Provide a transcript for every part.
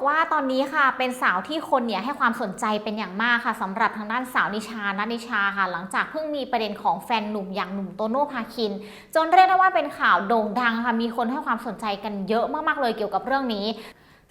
บอกว่าตอนนี้ค่ะเป็นสาวที่คนเนี่ยให้ความสนใจเป็นอย่างมากค่ะสำหรับทางด้านสาวนิชานัทนิชาค่ะ หลังจากเพิ่งมีประเด็นของแฟนหนุ่มอย่างหนุ่มโตโน่พาคิน จนเรียกได้ว่าเป็นข่าวโด่งดังค่ะมีคนให้ความสนใจกันเยอะมากๆเลยเกี่ยวกับเรื่องนี้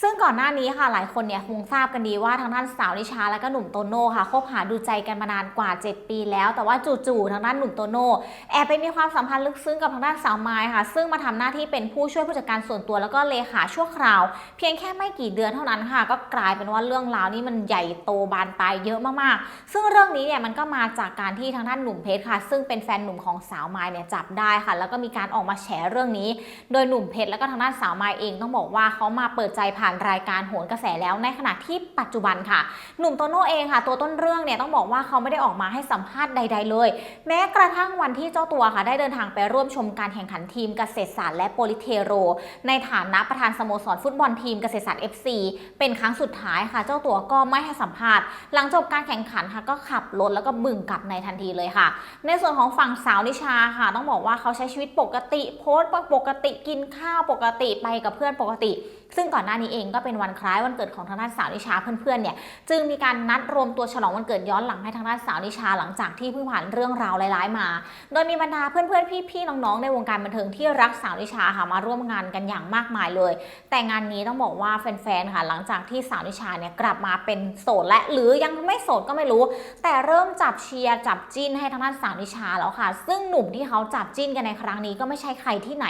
ซึ่งก่อนหน้านี้ค่ะหลายคนเนี่ยคงทราบกันดีว่าทางด้านสาวนิชาและก็หนุ่มโตโน่ค่ะคบหาดูใจกันมานานกว่า 7 ปีแล้ว แต่ว่าจู่ๆทางด้านหนุ่มโตโน่แอบไปมีความสัมพันธ์ลึกซึ้งกับทางด้านสาวไม้ค่ะ ซึ่งมาทำหน้าที่เป็นผู้ช่วยผู้จัดการส่วนตัวแล้วก็เลขาชั่วคราว เพียงแค่ไม่กี่เดือนเท่านั้นค่ะ ก็กลายเป็นว่าเรื่องราวนี้มันใหญ่โตบานปลายเยอะมากๆ ซึ่งเรื่องนี้เนี่ยมันก็มาจากการที่ทางด้านหนุ่มเพชรค่ะ ซึ่งเป็นแฟนหนุ่มของสาวไม้เนี่ยจับได้ค่ะ แล้วก็มีการออกมาแฉเรื่องนี้ โดยหนุ่มเพชรแล้วก็ทางด้านสาวไม้เองต้องบอกว่าเขามาเปิดใจผ่านรายการโหนกระแสแล้วในขณะที่ปัจจุบันค่ะ หนุ่มโตโน่เองค่ะ ตัวต้นเรื่องเนี่ยต้องบอกว่าเขาไม่ได้ออกมาให้สัมภาษณ์ใด ๆ เลย แม้กระทั่งวันที่เจ้าตัวค่ะ ได้เดินทางไปร่วมชมการแข่งขันทีมเกษตรศาสตร์และโปลิเทโร ในฐานะประธานสโมสรฟุตบอลทีมเกษตรศาสตร์ FC เป็นครั้งสุดท้ายค่ะ เจ้าตัวก็ไม่ให้สัมภาษณ์ หลังจบการแข่งขันค่ะก็ขับรถแล้วก็บึ่งกลับในทันทีเลยค่ะ ในส่วนของฝั่งสาวนิชาค่ะ ต้องบอกว่าเขาใช้ชีวิตปกติ โพสต์ปกติกินข้าวปกติไปกับเพื่อนปกติ ซึ่งก่อนหน้านี้เองก็เป็นวันคล้ายวันเกิดของทางด้านสาวนิชาเพื่อนๆเนี่ยจึงมีการนัดรวมตัวฉลองวันเกิดย้อนหลังให้ทางด้านสาวนิชาหลังจากที่เพิ่งผ่านเรื่องราวร้ายๆมา โดยมีบรรดาเพื่อนๆพี่ๆน้องๆในวงการบันเทิงที่รักสาวนิชาค่ะมาร่วมงานกันอย่างมากมายเลย แต่งานนี้ต้องบอกว่าแฟนๆค่ะหลังจากที่สาวนิชาเนี่ยกลับมาเป็นโสดและหรือยังไม่โสดก็ไม่รู้ แต่เริ่มจับเชียร์จับจิ้นให้ทางด้านสาวนิชาแล้วค่ะ ซึ่งหนุ่มที่เขาจับจิ้นกันในครั้งนี้ก็ไม่ใช่ใครที่ไหน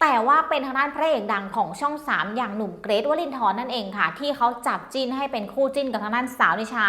แต่ว่าเป็นทางด้านพระเอกดังของช่อง 3 อย่างหนุ่มเกรทวลินทร์นั่นเองค่ะ ที่เขาจับจิ้นให้เป็นคู่จิ้นกับทางด้านสาวนิชา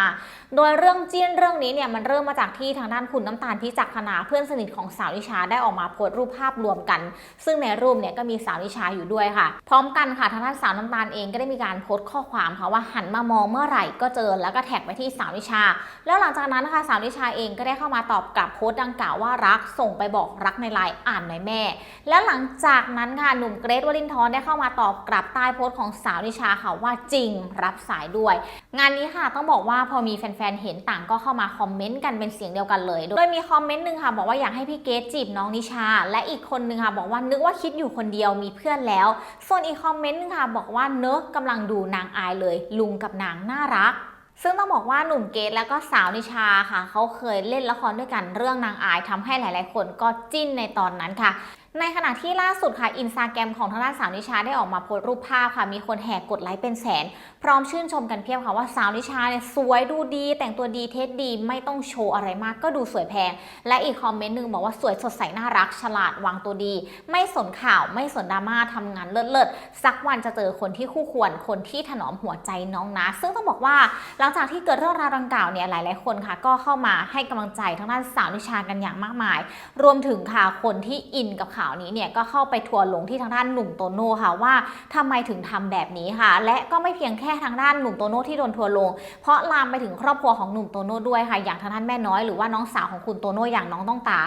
โดยเรื่องจิ้นเรื่องนี้เนี่ยมันเริ่มมาจากที่ทางด้านคุณน้ำตาลพิจักขณาเพื่อนสนิทของสาวนิชาได้ออกมาโพสต์รูปภาพรวมกัน ซึ่งในรูปเนี่ยก็มีสาวนิชาอยู่ด้วยค่ะ พร้อมกันค่ะทางด้านสาวน้ำตาลเองก็ได้มีการโพสต์ข้อความค่ะว่าหันมามองเมื่อไหร่ก็เจอแล้วก็แท็กไปที่สาวนิชา แล้วหลังจากนั้นนะคะสาวนิชาเองก็ได้เข้ามาตอบกลับโพสต์ดังกล่าวว่ารักส่งไปบอกรักในไลน์อ่านหน่อยแม่ และหลังจากนั้นั้นค่ะหนุ่มเกรทวลินทร์ได้เข้ามาตอบกลับใต้โพสต์ของสาวนิชาค่ะว่าจริงรับสายด้วย งานนี้ค่ะต้องบอกว่าพอมีแฟนๆเห็นต่างก็เข้ามาคอมเมนต์กันเป็นเสียงเดียวกันเลย โดยมีคอมเมนต์หนึ่งค่ะบอกว่าอยากให้พี่เกดจีบน้องนิชา และอีกคนนึงค่ะบอกว่านึกว่าคิดอยู่คนเดียวมีเพื่อนแล้ว ส่วนอีกคอมเมนต์หนึงค่ะบอกว่าเนอะกำลังดูนางอายเลย ลุงกับนางน่ารักซึ่งต้องบอกว่าหนุ่มเกดแล้วก็สาวนิชาค่ะ เขาเคยเล่นละครด้วยกันเรื่องนางอายทำให้หลาย ๆ คนก็จิ้นในตอนนั้นค่ะ ในขณะที่ล่าสุดค่ะอินสตาแกรมของทางด้านสาวนิชาได้ออกมาโพสต์รูปภาพค่ะ มีคนแห่กดไลค์เป็นแสน พร้อมชื่นชมกันเพียบค่ะว่าสาวนิชาเนี่ยสวยดูดี แต่งตัวดีเทสดีไม่ต้องโชว์อะไรมากก็ดูสวยแพง และอีกคอมเมนต์หนึ่งบอกว่าสวยสดใสน่ารัก ฉลาดวางตัวดี ไม่สนข่าวไม่สนดราม่าทำงานเลิศๆสักวันจะเจอคนที่คู่ควรคนที่ถนอมหัวใจน้องนะ ซึ่งต้องบอกว่าหลังจากที่เกิดเรื่องราวดังกล่าวเนี่ยหลาย ๆ คนค่ะ ก็เข้ามาให้กำลังใจทางด้านสาวนิชากันอย่างมากมาย รวมถึงค่ะคนที่อินกับข่าวนี้เนี่ยก็เข้าไปทัวร์ลงที่ทางด้านหนุ่มโตโน่ค่ะว่าทำไมถึงทำแบบนี้ค่ะ และก็ไม่เพียงแค่ทางด้านหนุ่มโตโน่ที่โดนทัวร์ลง เพราะลามไปถึงครอบครัวของหนุ่มโตโน่ด้วยค่ะ อย่างทางด้านแม่น้อยหรือว่าน้องสาวของคุณโตโน่อย่างน้องต้องตา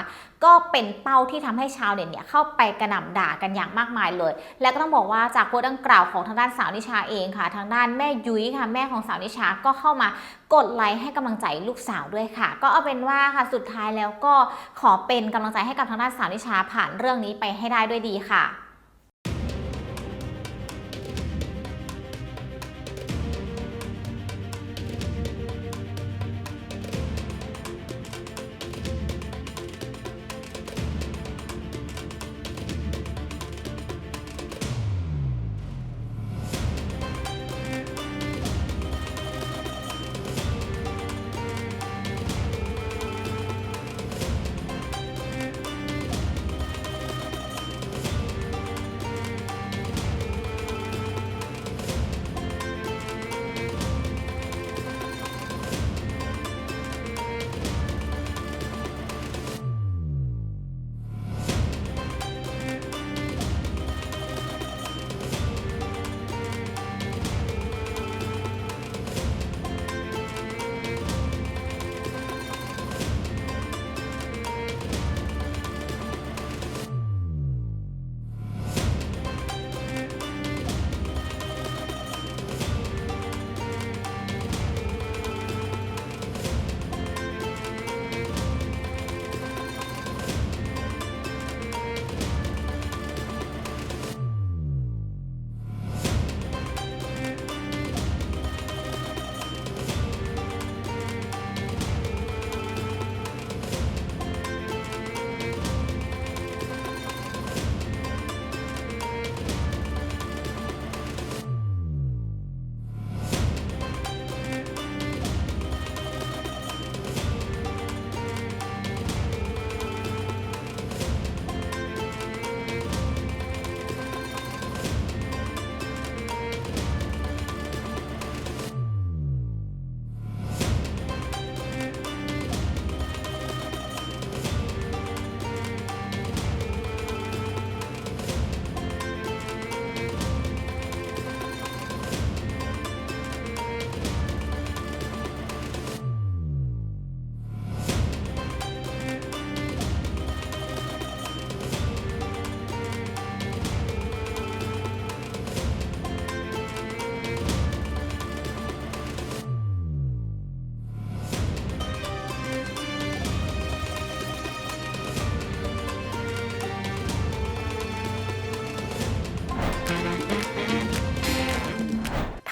ก็เป็นเป้าที่ทำให้ชาวเน็ตเนี่ยเข้าไปกระหน่ำด่ากันอย่างมากมายเลย และก็ต้องบอกว่าจากโพสต์ดังกล่าวของทางด้านสาวนิชาเองค่ะ ทางด้านแม่ยุ้ยค่ะแม่ของสาวนิชาก็เข้ามากดไลค์ให้กำลังใจลูกสาวด้วยค่ะ ก็เอาเป็นว่าค่ะสุดท้ายแล้วก็ขอเป็นกำลังใจให้กับทางด้านสาวนิชาผ่านเรื่องนี้ไปให้ได้ด้วยดีค่ะ